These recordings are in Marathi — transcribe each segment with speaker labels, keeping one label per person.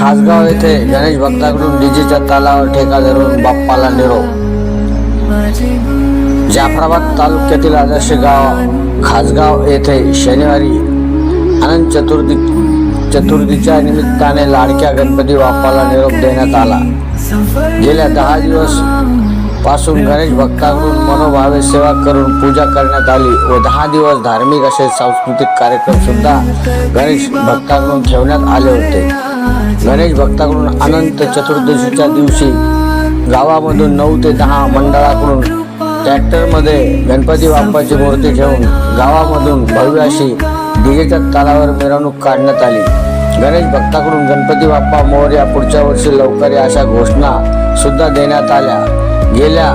Speaker 1: खासगाव येथे गणेश भक्ताकडून डीजेच्या तालावर ठेका धरून बाप्पाला निरोप. जाफराबाद तालुक्यातील आदर्श गाव खासगाव येथे शनिवारी अनंत चतुर्थी चतुर्थीच्या निमित्ताने लाडक्या गणपती बाप्पाला निरोप देण्यात आला. गेल्या दहा दिवस पासून गणेश भक्ताकडून मनोभावे सेवा करून पूजा करण्यात आली व दहा दिवस धार्मिक असे सांस्कृतिक कार्यक्रम सुद्धा गणेश भक्तांकडून ठेवण्यात आले होते. गणेश भक्ताकडून अनंत चतुर्दशीच्या दिवशी गावामधून नऊ ते दहा मंडळाकडून ट्रॅक्टरमध्ये गणपती बाप्पाची मूर्ती ठेवून गावामधून भव्य अशी डीजेच्या तालावर मिरवणूक काढण्यात आली. गणेश भक्ताकडून गणपती बाप्पा मोर्या पुढच्या वर्षी लवकर या अशा घोषणा सुद्धा देण्यात आल्या. गेल्या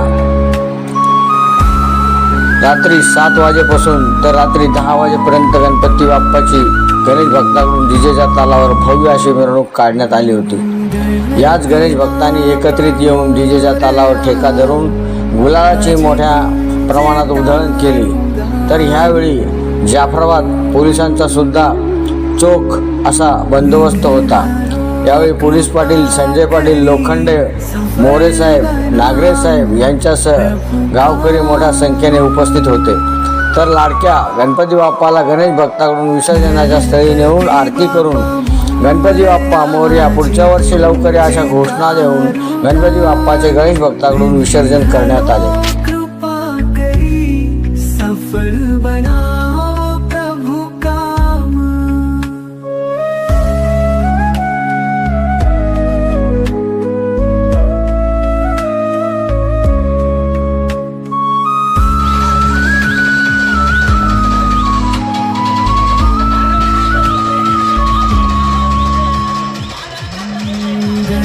Speaker 1: रात्री सात वाजेपासून तर रात्री दहा वाजेपर्यंत गणपती बाप्पाची गणेश भक्ताकडून डीजेच्या तालावर भव्य अशी मिरवणूक काढण्यात आली होती. याच गणेश भक्तांनी एकत्रित येऊन डीजेच्या तालावर ठेका धरून गुलाळाची मोठ्या प्रमाणात उधळण केली. तर ह्यावेळी जाफराबाद पोलिसांचा सुद्धा चोख असा बंदोबस्त होता. यावेळी पोलीस पाटील संजय पाटील लोखंडे मोरे साहेब नागरे साहेब यांच्यासह गावकरी मोठ्या संख्येने उपस्थित होते. तर लाडक्या गणपती बाप्पाला गणेश भक्ताकडून विसर्जनाच्या स्थळी नेऊन आरती करून गणपती बाप्पा मोर्या पुढच्या वर्षी लवकर या अशा घोषणा देऊन गणपती बाप्पाचे गणेश भक्ताकडून विसर्जन करण्यात आले.